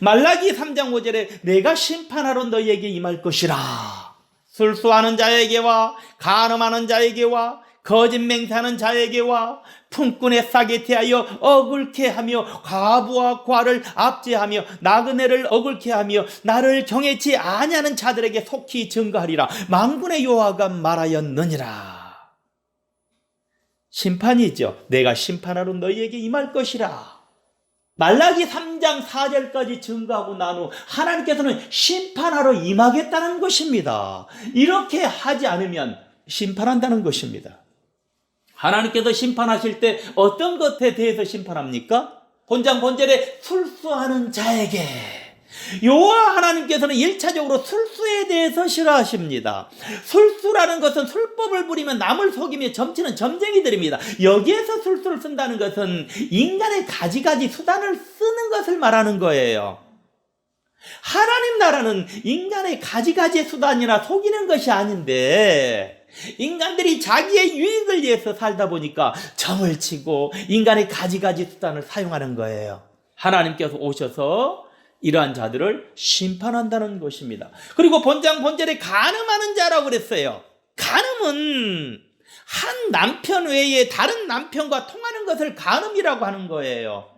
말라기 3장 5절에 내가 심판하러 너희에게 임할 것이라. 술수하는 자에게와 간음하는 자에게와 거짓 맹세하는 자에게와 품꾼의 싸게 대하여 억울케 하며 과부와 과를 압제하며 나그네를 억울케 하며 나를 정해치 아니하는 자들에게 속히 증거하리라. 망군의 여호와가 말하였느니라. 심판이죠. 내가 심판하러 너희에게 임할 것이라 말라기 3장 4절까지 증거하고 난 후 하나님께서는 심판하러 임하겠다는 것입니다. 이렇게 하지 않으면 심판한다는 것입니다. 하나님께서 심판하실 때 어떤 것에 대해서 심판합니까? 본장 본절에 술수하는 자에게 여호와 하나님께서는 1차적으로 술수에 대해서 싫어하십니다. 술수라는 것은 술법을 부리면 남을 속이며 점치는 점쟁이들입니다. 여기에서 술수를 쓴다는 것은 인간의 가지가지 수단을 쓰는 것을 말하는 거예요. 하나님 나라는 인간의 가지가지 수단이나 속이는 것이 아닌데 인간들이 자기의 유익을 위해서 살다 보니까 점을 치고 인간의 가지가지 수단을 사용하는 거예요. 하나님께서 오셔서 이러한 자들을 심판한다는 것입니다. 그리고 본장 본절에 간음하는 자라고 그랬어요. 간음은 한 남편 외에 다른 남편과 통하는 것을 간음이라고 하는 거예요.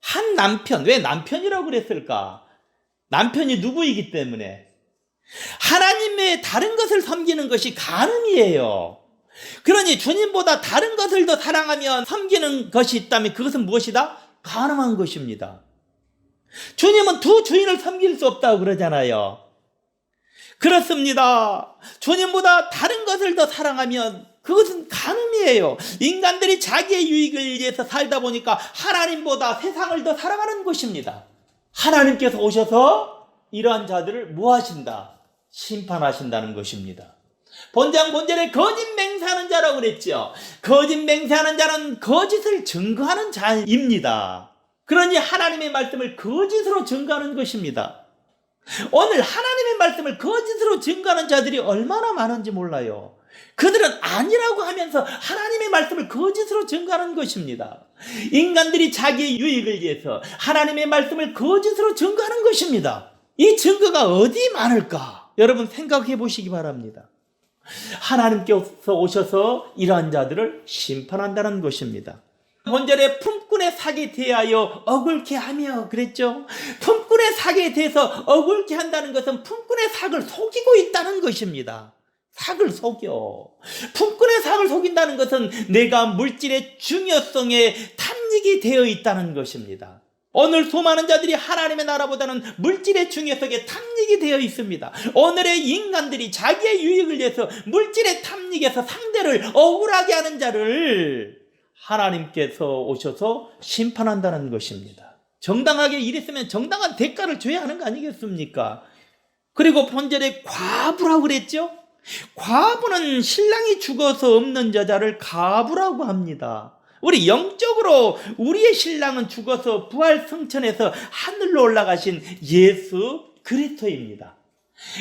한 남편, 왜 남편이라고 그랬을까? 남편이 누구이기 때문에. 하나님의 다른 것을 섬기는 것이 간음이에요. 그러니 주님보다 다른 것을 더 사랑하며 섬기는 것이 있다면 그것은 무엇이다? 간음한 것입니다. 주님은 두 주인을 섬길 수 없다고 그러잖아요. 그렇습니다. 주님보다 다른 것을 더 사랑하면 그것은 간음이에요. 인간들이 자기의 유익을 위해서 살다 보니까 하나님보다 세상을 더 사랑하는 것입니다. 하나님께서 오셔서 이러한 자들을 뭐 하신다? 심판하신다는 것입니다. 본장 본절에 거짓 맹세하는 자라고 그랬죠. 거짓 맹세하는 자는 거짓을 증거하는 자입니다. 그러니 하나님의 말씀을 거짓으로 증거하는 것입니다. 오늘 하나님의 말씀을 거짓으로 증거하는 자들이 얼마나 많은지 몰라요. 그들은 아니라고 하면서 하나님의 말씀을 거짓으로 증거하는 것입니다. 인간들이 자기의 유익을 위해서 하나님의 말씀을 거짓으로 증거하는 것입니다. 이 증거가 어디 많을까? 여러분 생각해 보시기 바랍니다. 하나님께서 오셔서 이러한 자들을 심판한다는 것입니다. 본절에 품꾼의 사기에 대하여 억울케 하며 그랬죠. 품꾼의 사기에 대해서 억울케 한다는 것은 품꾼의 삭을 속이고 있다는 것입니다. 삭을 속여. 품꾼의 삭을 속인다는 것은 내가 물질의 중요성에 탐닉이 되어 있다는 것입니다. 오늘 수많은 자들이 하나님의 나라보다는 물질의 중요성에 탐닉이 되어 있습니다. 오늘의 인간들이 자기의 유익을 위해서 물질의 탐닉에서 상대를 억울하게 하는 자를 하나님께서 오셔서 심판한다는 것입니다. 정당하게 일했으면 정당한 대가를 줘야 하는 거 아니겠습니까? 그리고 본절에 과부라고 그랬죠? 과부는 신랑이 죽어서 없는 여자를 가부라고 합니다. 우리 영적으로 우리의 신랑은 죽어서 부활 승천해서 하늘로 올라가신 예수 그리스도입니다.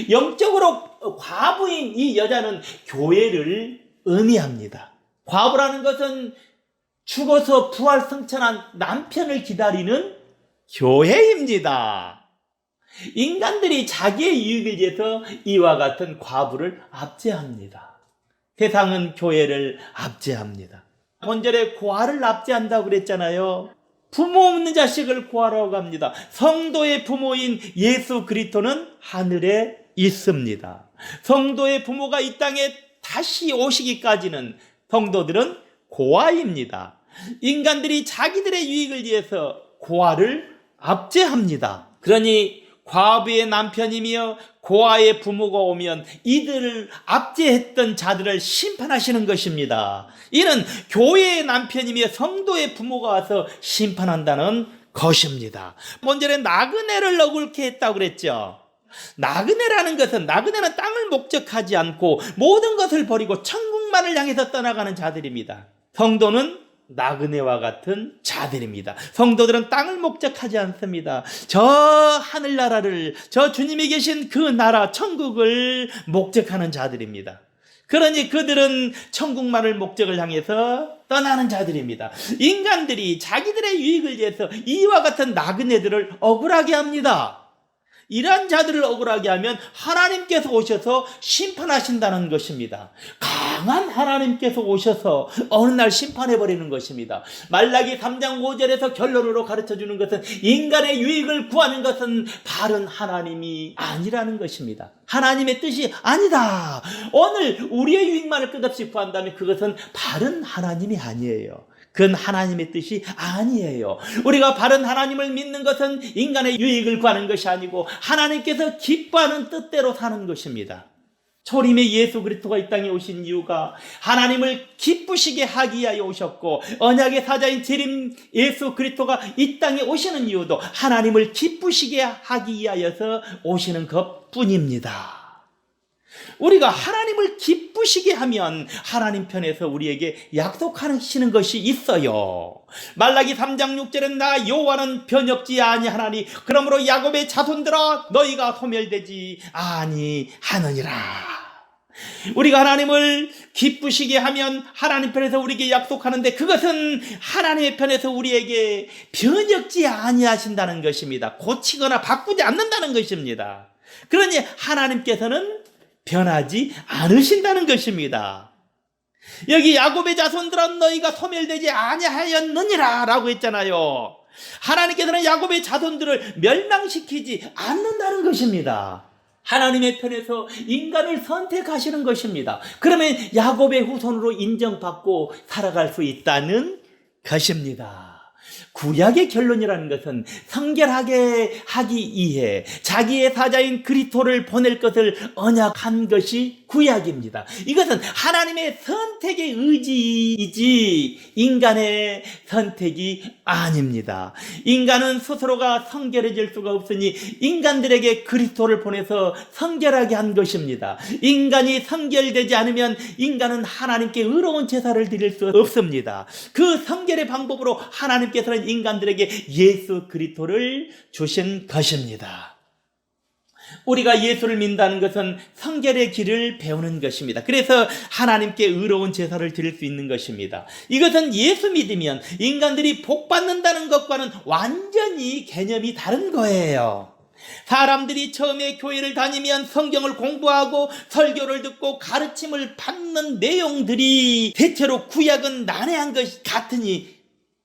영적으로 과부인 이 여자는 교회를 의미합니다. 과부라는 것은 죽어서 부활 승천한 남편을 기다리는 교회입니다. 인간들이 자기의 유익을 위해서 이와 같은 과부를 압제합니다. 세상은 교회를 압제합니다. 본절에 고아를 납제한다고 그랬잖아요. 부모 없는 자식을 구하러 갑니다. 성도의 부모인 예수 그리스도는 하늘에 있습니다. 성도의 부모가 이 땅에 다시 오시기까지는 성도들은 고아입니다. 인간들이 자기들의 유익을 위해서 고아를 압제합니다. 그러니 과부의 남편이며 고아의 부모가 오면 이들을 압제했던 자들을 심판하시는 것입니다. 이는 교회의 남편이며 성도의 부모가 와서 심판한다는 것입니다. 먼저에 나그네를 억울케 했다고 그랬죠. 나그네라는 것은 나그네는 땅을 목적하지 않고 모든 것을 버리고 천국만을 향해서 떠나가는 자들입니다. 성도는 나그네와 같은 자들입니다. 성도들은 땅을 목적하지 않습니다. 저 하늘나라를, 저 주님이 계신 그 나라, 천국을 목적하는 자들입니다. 그러니 그들은 천국만을 목적을 향해서 떠나는 자들입니다. 인간들이 자기들의 유익을 위해서 이와 같은 나그네들을 억울하게 합니다. 이러한 자들을 억울하게 하면 하나님께서 오셔서 심판하신다는 것입니다. 강한 하나님께서 오셔서 어느 날 심판해 버리는 것입니다. 말라기 3장 5절에서 결론으로 가르쳐 주는 것은 인간의 유익을 구하는 것은 바른 하나님이 아니라는 것입니다. 하나님의 뜻이 아니다. 오늘 우리의 유익만을 끝없이 구한다면 그것은 바른 하나님이 아니에요. 그건 하나님의 뜻이 아니에요. 우리가 바른 하나님을 믿는 것은 인간의 유익을 구하는 것이 아니고 하나님께서 기뻐하는 뜻대로 사는 것입니다. 초림의 예수 그리스도가 이 땅에 오신 이유가 하나님을 기쁘시게 하기 위하여 오셨고 언약의 사자인 재림 예수 그리스도가 이 땅에 오시는 이유도 하나님을 기쁘시게 하기 위하여서 오시는 것뿐입니다. 우리가 하나님을 기쁘시게 하면 하나님 편에서 우리에게 약속하시는 것이 있어요. 말라기 3장 6절은 나 여호와는 변혁지 아니하나니 그러므로 야곱의 자손들아 너희가 소멸되지 아니하느니라. 우리가 하나님을 기쁘시게 하면 하나님 편에서 우리에게 약속하는데 그것은 하나님의 편에서 우리에게 변혁지 아니하신다는 것입니다. 고치거나 바꾸지 않는다는 것입니다. 그러니 하나님께서는 변하지 않으신다는 것입니다. 여기 야곱의 자손들아 너희가 소멸되지 아니하였느니라 라고 했잖아요. 하나님께서는 야곱의 자손들을 멸망시키지 않는다는 것입니다. 하나님의 편에서 인간을 선택하시는 것입니다. 그러면 야곱의 후손으로 인정받고 살아갈 수 있다는 것입니다. 구약의 결론이라는 것은 성결하게 하기 위해 자기의 사자인 그리토를 보낼 것을 언약한 것이 구약입니다. 이것은 하나님의 선택의 의지이지 인간의 선택이 아닙니다. 인간은 스스로가 성결해질 수가 없으니 인간들에게 그리스도를 보내서 성결하게 한 것입니다. 인간이 성결되지 않으면 인간은 하나님께 의로운 제사를 드릴 수 없습니다. 그 성결의 방법으로 하나님께서는 인간들에게 예수 그리스도를 주신 것입니다. 우리가 예수를 믿는다는 것은 성결의 길을 배우는 것입니다. 그래서 하나님께 의로운 제사를 드릴 수 있는 것입니다. 이것은 예수 믿으면 인간들이 복 받는다는 것과는 완전히 개념이 다른 거예요. 사람들이 처음에 교회를 다니면 성경을 공부하고 설교를 듣고 가르침을 받는 내용들이 대체로 구약은 난해한 것 같으니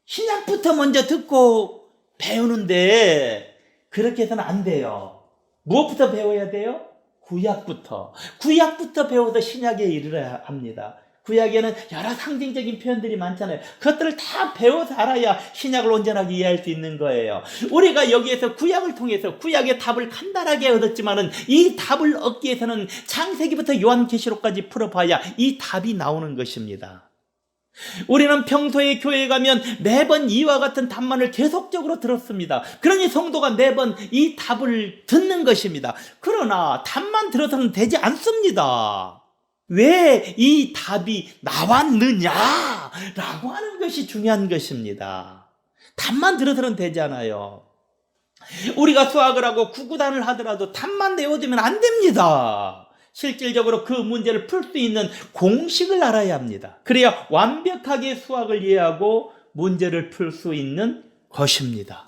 신약부터 먼저 듣고 배우는데 그렇게 해서는 안 돼요. 무엇부터 배워야 돼요? 구약부터. 구약부터 배워서 신약에 이르러야 합니다. 구약에는 여러 상징적인 표현들이 많잖아요. 그것들을 다 배워서 알아야 신약을 온전하게 이해할 수 있는 거예요. 우리가 여기에서 구약을 통해서 구약의 답을 간단하게 얻었지만은 이 답을 얻기 위해서는 창세기부터 요한계시록까지 풀어봐야 이 답이 나오는 것입니다. 우리는 평소에 교회에 가면 매번 이와 같은 답만을 계속적으로 들었습니다. 그러니 성도가 매번 이 답을 듣는 것입니다. 그러나 답만 들어서는 되지 않습니다. 왜 이 답이 나왔느냐? 라고 하는 것이 중요한 것입니다. 답만 들어서는 되지 않아요. 우리가 수학을 하고 구구단을 하더라도 답만 외워두면 안 됩니다. 실질적으로 그 문제를 풀 수 있는 공식을 알아야 합니다. 그래야 완벽하게 수학을 이해하고 문제를 풀 수 있는 것입니다.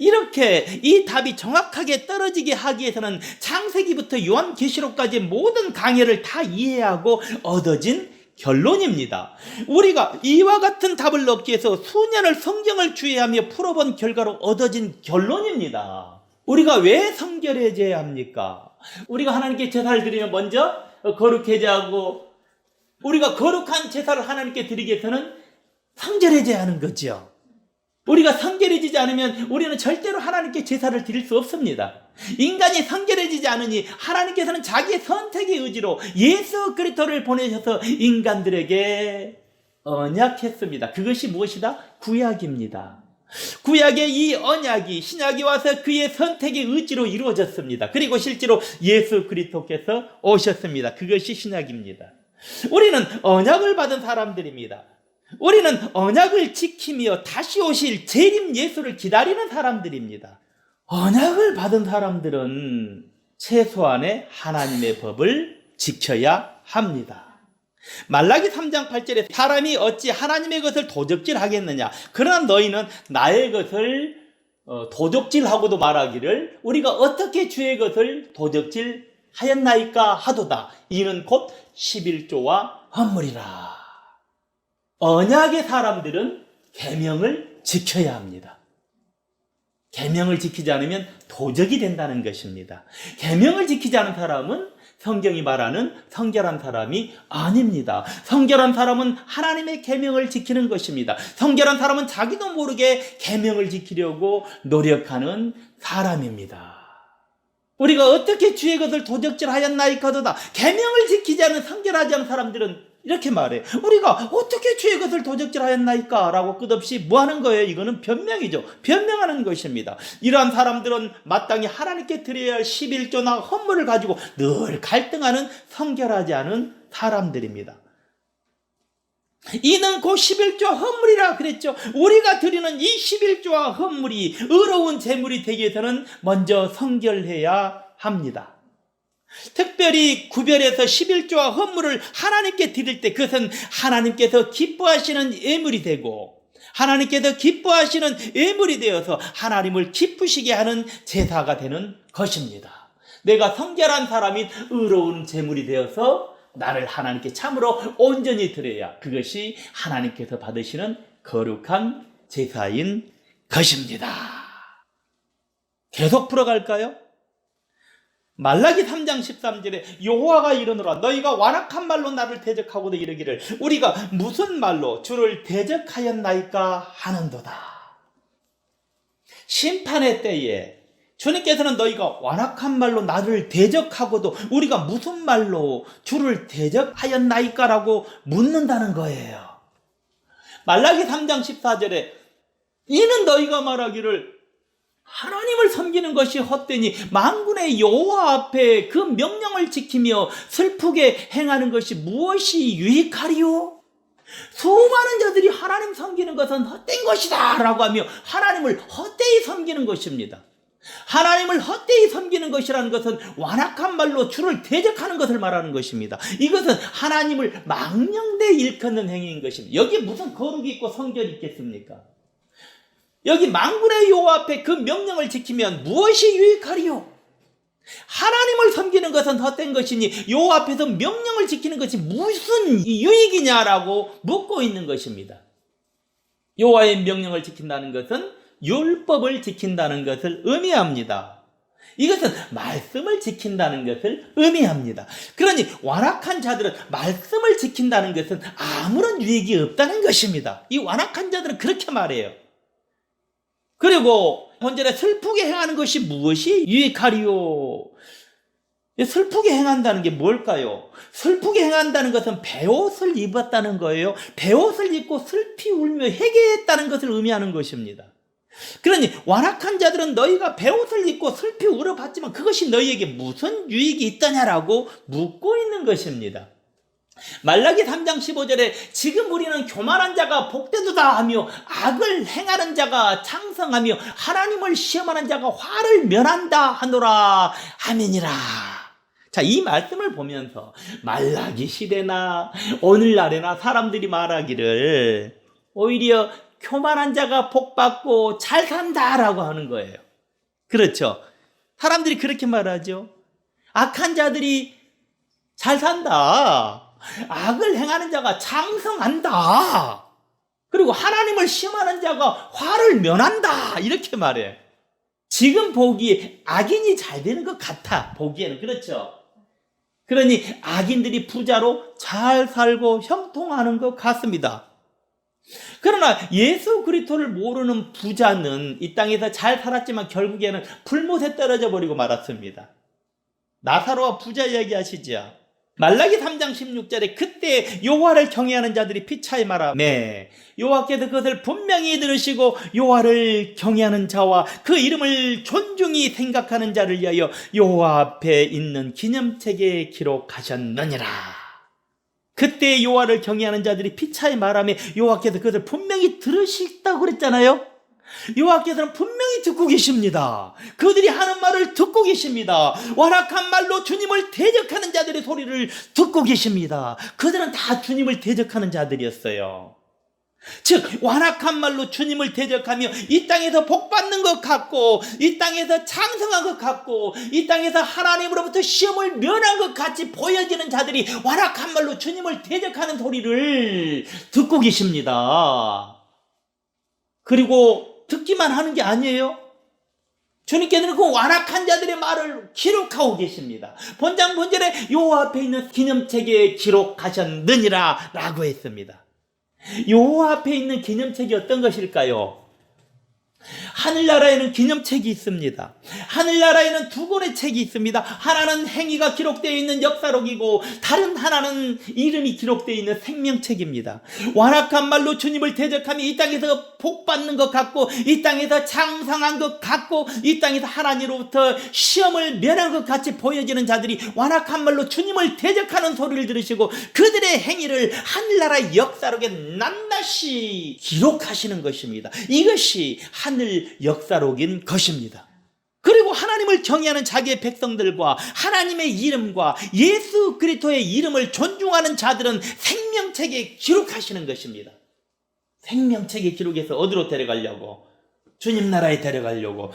이렇게 이 답이 정확하게 떨어지게 하기 위해서는 창세기부터 요한계시록까지 모든 강해를 다 이해하고 얻어진 결론입니다. 우리가 이와 같은 답을 얻기 위해서 수년을 성경을 주의하며 풀어본 결과로 얻어진 결론입니다. 우리가 왜 성결해져야 합니까? 우리가 하나님께 제사를 드리면 먼저 거룩해져야 하고 우리가 거룩한 제사를 하나님께 드리기 위해서는 성결해져야 하는 거죠. 우리가 성결해지지 않으면 우리는 절대로 하나님께 제사를 드릴 수 없습니다. 인간이 성결해지지 않으니 하나님께서는 자기의 선택의 의지로 예수 그리스도를 보내셔서 인간들에게 언약했습니다. 그것이 무엇이다? 구약입니다. 구약의 이 언약이 신약이 와서 그의 선택의 의지로 이루어졌습니다. 그리고 실제로 예수 그리스도께서 오셨습니다. 그것이 신약입니다. 우리는 언약을 받은 사람들입니다. 우리는 언약을 지키며 다시 오실 재림 예수를 기다리는 사람들입니다. 언약을 받은 사람들은 최소한의 하나님의 법을 지켜야 합니다. 말라기 3장 8절에 사람이 어찌 하나님의 것을 도적질 하겠느냐 그러나 너희는 나의 것을 어, 도적질하고도 말하기를 우리가 어떻게 주의 것을 도적질 하였나이까 하도다 이는 곧 11조와 헌물이라 언약의 사람들은 계명을 지켜야 합니다. 계명을 지키지 않으면 도적이 된다는 것입니다. 계명을 지키지 않은 사람은 성경이 말하는 성결한 사람이 아닙니다. 성결한 사람은 하나님의 계명을 지키는 것입니다. 성결한 사람은 자기도 모르게 계명을 지키려고 노력하는 사람입니다. 우리가 어떻게 주의 것을 도적질하였나이까도다. 계명을 지키지 않은 성결하지 않은 사람들은 이렇게 말해. 우리가 어떻게 주의 것을 도적질하였나이까? 라고 끝없이 뭐 하는 거예요? 이거는 변명이죠. 변명하는 것입니다. 이러한 사람들은 마땅히 하나님께 드려야 할 11조나 헌물을 가지고 늘 갈등하는 성결하지 않은 사람들입니다. 이는 곧 11조 헌물이라 그랬죠. 우리가 드리는 이 11조와 헌물이 의로운 제물이 되기 위해서는 먼저 성결해야 합니다. 특별히 구별해서 11조와 헌물을 하나님께 드릴 때 그것은 하나님께서 기뻐하시는 예물이 되고 하나님께서 기뻐하시는 예물이 되어서 하나님을 기쁘시게 하는 제사가 되는 것입니다. 내가 성결한 사람이 의로운 제물이 되어서 나를 하나님께 참으로 온전히 드려야 그것이 하나님께서 받으시는 거룩한 제사인 것입니다. 계속 풀어갈까요? 말라기 3장 13절에 여호와가 이르노라 너희가 완악한 말로 나를 대적하고도 이르기를 우리가 무슨 말로 주를 대적하였나이까 하는도다. 심판의 때에 주님께서는 너희가 완악한 말로 나를 대적하고도 우리가 무슨 말로 주를 대적하였나이까라고 묻는다는 거예요. 말라기 3장 14절에 이는 너희가 말하기를 하나님을 섬기는 것이 헛되니 만군의 여호와 앞에 그 명령을 지키며 슬프게 행하는 것이 무엇이 유익하리요? 수많은 자들이 하나님 섬기는 것은 헛된 것이다 라고 하며 하나님을 헛되이 섬기는 것입니다. 하나님을 헛되이 섬기는 것이라는 것은 완악한 말로 주를 대적하는 것을 말하는 것입니다. 이것은 하나님을 망령되 일컫는 행위인 것입니다. 여기에 무슨 거룩이 있고 성결이 있겠습니까? 여기 만군의 여호와 앞에 그 명령을 지키면 무엇이 유익하리요? 하나님을 섬기는 것은 헛된 것이니 여호와 앞에서 명령을 지키는 것이 무슨 유익이냐라고 묻고 있는 것입니다. 여호와의 명령을 지킨다는 것은 율법을 지킨다는 것을 의미합니다. 이것은 말씀을 지킨다는 것을 의미합니다. 그러니 완악한 자들은 말씀을 지킨다는 것은 아무런 유익이 없다는 것입니다. 이 완악한 자들은 그렇게 말해요. 그리고 현재에 슬프게 행하는 것이 무엇이 유익하리요? 슬프게 행한다는 게 뭘까요? 슬프게 행한다는 것은 배옷을 입었다는 거예요. 배옷을 입고 슬피 울며 회개했다는 것을 의미하는 것입니다. 그러니 완악한 자들은 너희가 배옷을 입고 슬피 울어봤지만 그것이 너희에게 무슨 유익이 있더냐라고 묻고 있는 것입니다. 말라기 3장 15절에 지금 우리는 교만한 자가 복되도다 하며 악을 행하는 자가 창성하며 하나님을 시험하는 자가 화를 면한다 하노라 아멘이라. 자, 이 말씀을 보면서 말라기 시대나 오늘날에나 사람들이 말하기를 오히려 교만한 자가 복받고 잘 산다라고 하는 거예요. 그렇죠. 사람들이 그렇게 말하죠. 악한 자들이 잘 산다. 악을 행하는 자가 장성한다. 그리고 하나님을 심하는 자가 화를 면한다. 이렇게 말해. 지금 보기에 악인이 잘 되는 것 같아. 보기에는. 그렇죠. 그러니 악인들이 부자로 잘 살고 형통하는 것 같습니다. 그러나 예수 그리스도를 모르는 부자는 이 땅에서 잘 살았지만 결국에는 불못에 떨어져 버리고 말았습니다. 나사로와 부자 이야기하시죠. 말라기 3장 16절에 그때 여호와를 경외하는 자들이 피차에 말하매 여호와께서 그것을 분명히 들으시고 여호와를 경외하는 자와 그 이름을 존중히 생각하는 자를 위하여 여호와 앞에 있는 기념책에 기록하셨느니라. 그때 여호와를 경외하는 자들이 피차에 말하며 여호와께서 그것을 분명히 들으셨다고 그랬잖아요. 여호와께서는 분명히 듣고 계십니다. 그들이 하는 말을 듣고 계십니다. 완악한 말로 주님을 대적하는 자들의 소리를 듣고 계십니다. 그들은 다 주님을 대적하는 자들이었어요. 즉 완악한 말로 주님을 대적하며 이 땅에서 복 받는 것 같고 이 땅에서 장성한 것 같고 이 땅에서 하나님으로부터 시험을 면한 것 같이 보여지는 자들이 완악한 말로 주님을 대적하는 소리를 듣고 계십니다. 그리고 듣기만 하는 게 아니에요. 주님께서는 그 완악한 자들의 말을 기록하고 계십니다. 본장 본절에 요 앞에 있는 기념책에 기록하셨느니라 라고 했습니다. 요 앞에 있는 기념책이 어떤 것일까요? 하늘나라에는 기념책이 있습니다. 하늘나라에는 두 권의 책이 있습니다. 하나는 행위가 기록되어 있는 역사록이고 다른 하나는 이름이 기록되어 있는 생명책입니다. 완악한 말로 주님을 대적하며 이 땅에서 복 받는 것 같고 이 땅에서 장상한 것 같고 이 땅에서 하나님으로부터 시험을 면한 것 같이 보여지는 자들이 완악한 말로 주님을 대적하는 소리를 들으시고 그들의 행위를 하늘나라 역사록에 낱낱이 기록하시는 것입니다. 이것이 하늘 역사록인 것입니다. 그리고 하나님을 경외하는 자기의 백성들과 하나님의 이름과 예수 그리스도의 이름을 존중하는 자들은 생명책에 기록하시는 것입니다. 생명책에 기록해서 어디로 데려가려고? 주님 나라에 데려가려고.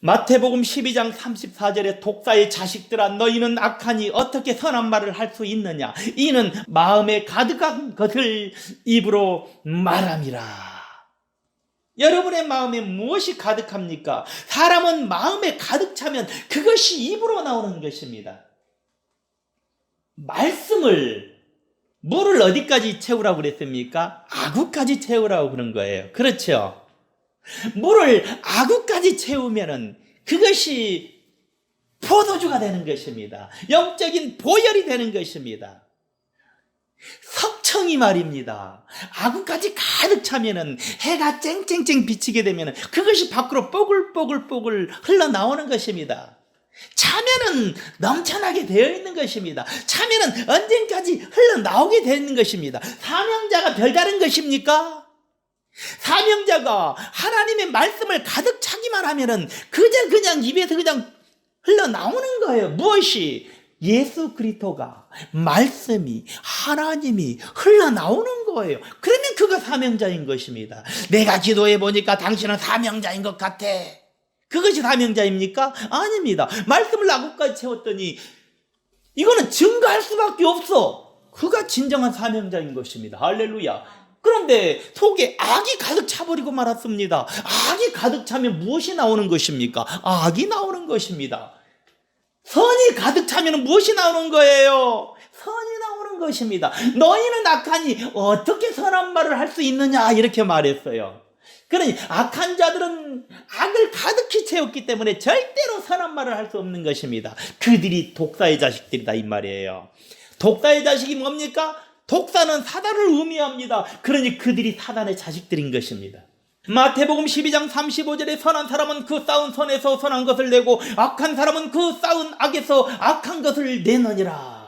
마태복음 12장 34절에 독사의 자식들아 너희는 악하니 어떻게 선한 말을 할 수 있느냐 이는 마음에 가득한 것을 입으로 말함이라. 여러분의 마음에 무엇이 가득합니까? 사람은 마음에 가득 차면 그것이 입으로 나오는 것입니다. 말씀을 물을 어디까지 채우라고 그랬습니까? 아구까지 채우라고 그런 거예요. 그렇죠? 물을 아구까지 채우면은 그것이 포도주가 되는 것입니다. 영적인 보혈이 되는 것입니다. 석청이 말입니다. 아구까지 가득 차면은 해가 쨍쨍쨍 비치게 되면은 그것이 밖으로 뽀글뽀글뽀글 흘러나오는 것입니다. 차면은 넘쳐나게 되어 있는 것입니다. 차면은 언젠까지 흘러나오게 되는 것입니다. 사명자가 별다른 것입니까? 사명자가 하나님의 말씀을 가득 차기만 하면은 그저 그냥 입에서 그냥 흘러나오는 거예요. 무엇이? 예수 그리스도가 말씀이 하나님이 흘러나오는 거예요. 그러면 그가 사명자인 것입니다. 내가 기도해 보니까 당신은 사명자인 것 같아. 그것이 사명자입니까? 아닙니다. 말씀을 나국까지 채웠더니 이거는 증거할 수밖에 없어. 그가 진정한 사명자인 것입니다. 할렐루야. 그런데 속에 악이 가득 차버리고 말았습니다. 악이 가득 차면 무엇이 나오는 것입니까? 악이 나오는 것입니다. 선이 가득 차면 무엇이 나오는 거예요? 선이 나오는 것입니다. 너희는 악하니 어떻게 선한 말을 할 수 있느냐 이렇게 말했어요. 그러니 악한 자들은 악을 가득히 채웠기 때문에 절대로 선한 말을 할 수 없는 것입니다. 그들이 독사의 자식들이다 이 말이에요. 독사의 자식이 뭡니까? 독사는 사단을 의미합니다. 그러니 그들이 사단의 자식들인 것입니다. 마태복음 12장 35절에 선한 사람은 그 쌓은 선에서 선한 것을 내고 악한 사람은 그 쌓은 악에서 악한 것을 내느니라.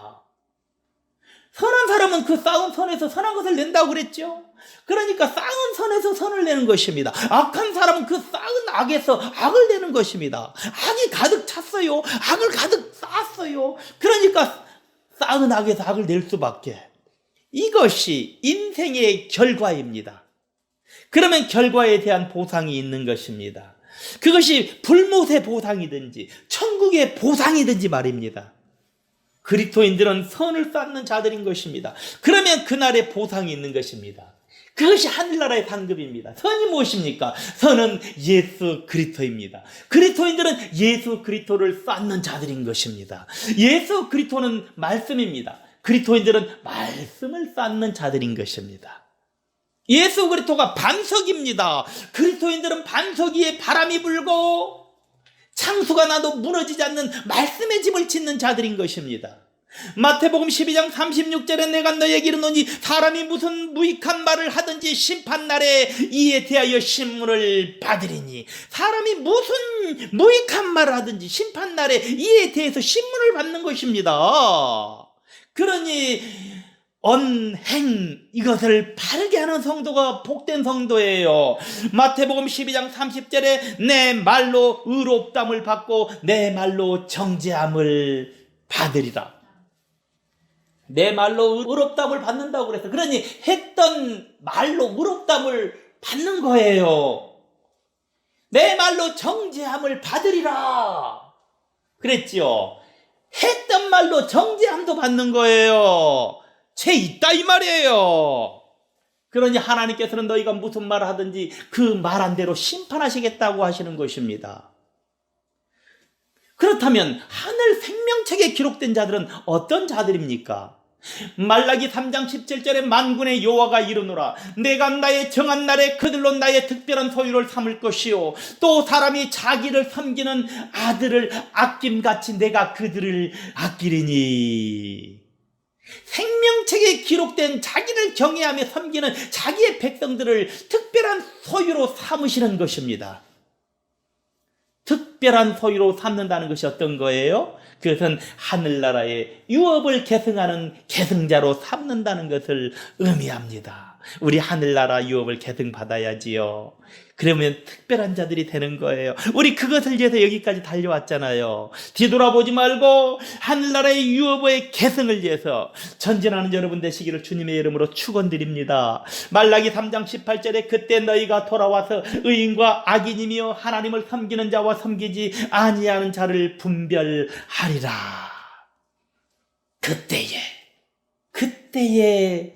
선한 사람은 그 쌓은 선에서 선한 것을 낸다고 그랬죠. 그러니까 쌓은 선에서 선을 내는 것입니다. 악한 사람은 그 쌓은 악에서 악을 내는 것입니다. 악이 가득 찼어요. 악을 가득 쌓았어요. 그러니까 쌓은 악에서 악을 낼 수밖에. 이것이 인생의 결과입니다. 그러면 결과에 대한 보상이 있는 것입니다. 그것이 불못의 보상이든지 천국의 보상이든지 말입니다. 그리스도인들은 선을 쌓는 자들인 것입니다. 그러면 그날의 보상이 있는 것입니다. 그것이 하늘나라의 상급입니다. 선이 무엇입니까? 선은 예수 그리스도입니다. 그리스도인들은 예수 그리스도를 쌓는 자들인 것입니다. 예수 그리스도는 말씀입니다. 그리스도인들은 말씀을 쌓는 자들인 것입니다. 예수 그리스도가 반석입니다. 그리스도인들은 반석 위에 바람이 불고 창수가 나도 무너지지 않는 말씀의 집을 짓는 자들인 것입니다. 마태복음 12장 36절에 내가 너에게 이르노니 사람이 무슨 무익한 말을 하든지 심판날에 이에 대하여 신문을 받으리니 사람이 무슨 무익한 말을 하든지 심판날에 이에 대해서 신문을 받는 것입니다. 그러니 언행 이것을 바르게 하는 성도가 복된 성도예요. 마태복음 12장 30절에 내 말로 의롭담을 받고 내 말로 정죄함을 받으리라. 내 말로 의롭담을 받는다고 그랬어. 그러니 했던 말로 의롭담을 받는 거예요. 내 말로 정죄함을 받으리라. 그랬지요. 했던 말로 정죄함도 받는 거예요. 죄 있다 이 말이에요. 그러니 하나님께서는 너희가 무슨 말을 하든지 그 말한 대로 심판하시겠다고 하시는 것입니다. 그렇다면 하늘 생명책에 기록된 자들은 어떤 자들입니까? 말라기 3장 17절에 만군의 여호와가 이르노라 내가 나의 정한 날에 그들로 나의 특별한 소유를 삼을 것이요 또 사람이 자기를 섬기는 아들을 아낌같이 내가 그들을 아끼리니 생명책에 기록된 자기를 경외하며 섬기는 자기의 백성들을 특별한 소유로 삼으시는 것입니다. 특별한 소유로 삼는다는 것이 어떤 거예요? 그것은 하늘나라의 유업을 계승하는 계승자로 삼는다는 것을 의미합니다. 우리 하늘나라 유업을 계승받아야지요. 그러면 특별한 자들이 되는 거예요. 우리 그것을 위해서 여기까지 달려왔잖아요. 뒤돌아보지 말고 하늘나라의 유업의 계승을 위해서 전진하는 여러분 되시기를 주님의 이름으로 축원드립니다. 말라기 3장 18절에 그때 너희가 돌아와서 의인과 악인이며 하나님을 섬기는 자와 섬기지 아니하는 자를 분별하리라. 그때에 그때에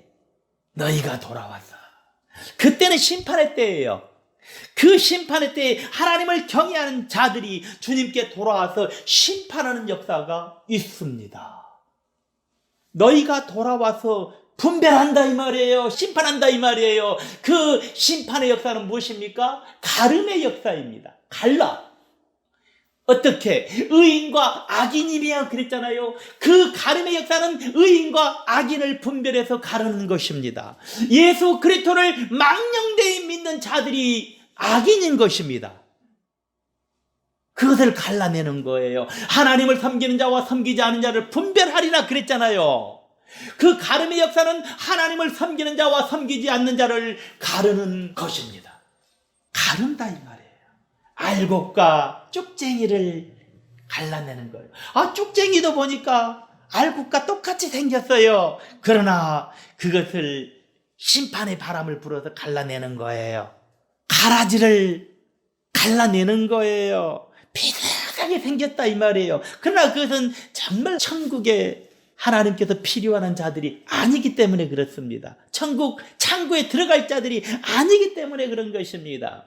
너희가 돌아와서 그때는 심판의 때예요. 그 심판의 때에 하나님을 경외하는 자들이 주님께 돌아와서 심판하는 역사가 있습니다. 너희가 돌아와서 분별한다 이 말이에요. 심판한다 이 말이에요. 그 심판의 역사는 무엇입니까? 가름의 역사입니다. 갈라. 어떻게 의인과 악인이며 그랬잖아요. 그 가름의 역사는 의인과 악인을 분별해서 가르는 것입니다. 예수 그리스도를 망령되이 믿는 자들이 악인인 것입니다. 그것을 갈라내는 거예요. 하나님을 섬기는 자와 섬기지 않는 자를 분별하리라 그랬잖아요. 그 가름의 역사는 하나님을 섬기는 자와 섬기지 않는 자를 가르는 것입니다. 가른다 이 말이에요. 알곡과 쭉쟁이를 갈라내는 거예요. 아, 쭉쟁이도 보니까 알곡과 똑같이 생겼어요. 그러나 그것을 심판의 바람을 불어서 갈라내는 거예요. 가라지를 갈라내는 거예요. 비슷하게 생겼다 이 말이에요. 그러나 그것은 정말 천국에 하나님께서 필요한 자들이 아니기 때문에 그렇습니다. 천국 창고에 들어갈 자들이 아니기 때문에 그런 것입니다.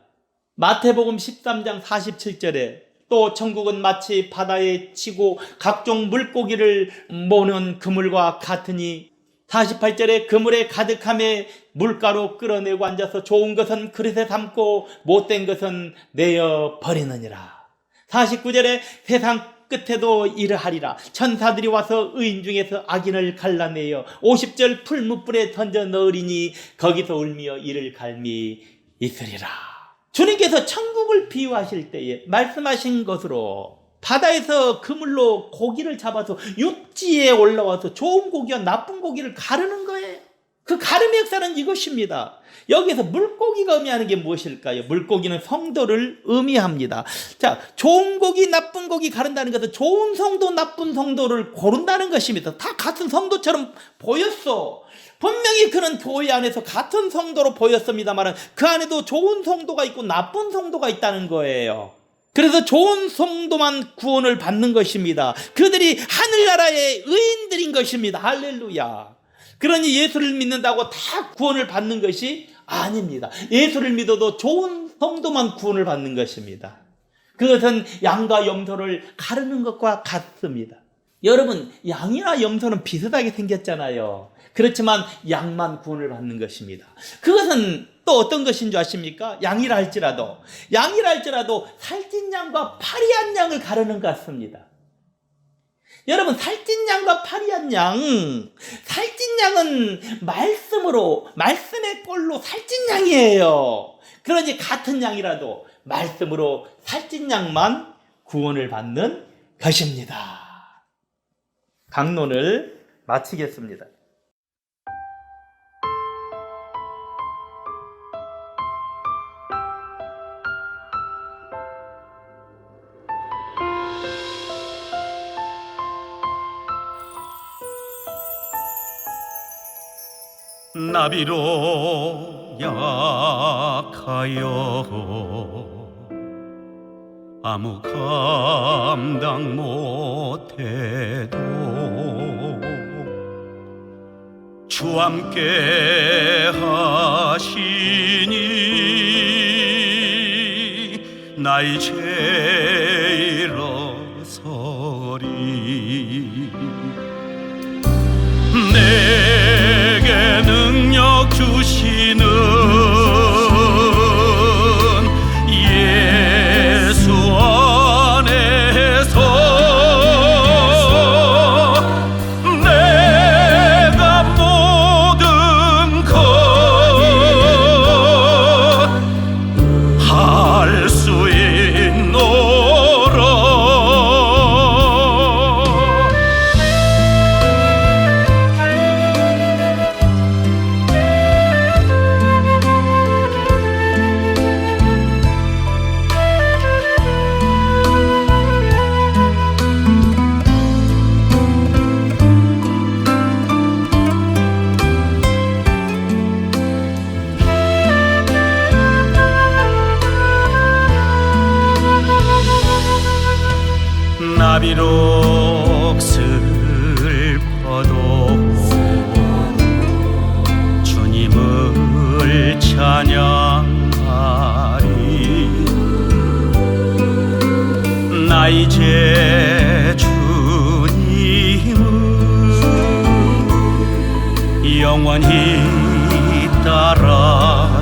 마태복음 13장 47절에 또 천국은 마치 바다에 치고 각종 물고기를 모는 그물과 같으니 48절에 그물에 가득함에 물가로 끌어내고 앉아서 좋은 것은 그릇에 담고 못된 것은 내어 버리느니라. 49절에 세상 끝에도 이러하리라. 천사들이 와서 의인 중에서 악인을 갈라내어 50절 풀무불에 던져 넣으리니 거기서 울며 이를 갈미 있으리라. 주님께서 천국을 비유하실 때에 말씀하신 것으로 바다에서 그물로 고기를 잡아서 육지에 올라와서 좋은 고기와 나쁜 고기를 가르는 거예요. 그 가름의 역사는 이것입니다. 여기서 물고기가 의미하는 게 무엇일까요? 물고기는 성도를 의미합니다. 자, 좋은 고기, 나쁜 고기 가른다는 것은 좋은 성도, 나쁜 성도를 고른다는 것입니다. 다 같은 성도처럼 보였어. 분명히 그는 교회 안에서 같은 성도로 보였습니다만 그 안에도 좋은 성도가 있고 나쁜 성도가 있다는 거예요. 그래서 좋은 성도만 구원을 받는 것입니다. 그들이 하늘나라의 의인들인 것입니다. 할렐루야. 그러니 예수를 믿는다고 다 구원을 받는 것이 아닙니다. 예수를 믿어도 좋은 성도만 구원을 받는 것입니다. 그것은 양과 염소를 가르는 것과 같습니다. 여러분, 양이나 염소는 비슷하게 생겼잖아요. 그렇지만 양만 구원을 받는 것입니다. 그것은 또 어떤 것인 줄 아십니까? 양이라 할지라도, 양이라 할지라도 살찐 양과 파리한 양을 가르는 것 같습니다. 여러분, 살찐 양과 파리한 양, 살찐 양은 말씀으로, 말씀의 꼴로 살찐 양이에요. 그러니 같은 양이라도 말씀으로 살찐 양만 구원을 받는 것입니다. 강론을 마치겠습니다. 나비로 약하여 아무 감당 못해도 주 함께 하시니 나의 죄 일어서리. 내 비록 슬퍼도 주님을 찬양하리. 나 이제 주님을 영원히 따라가리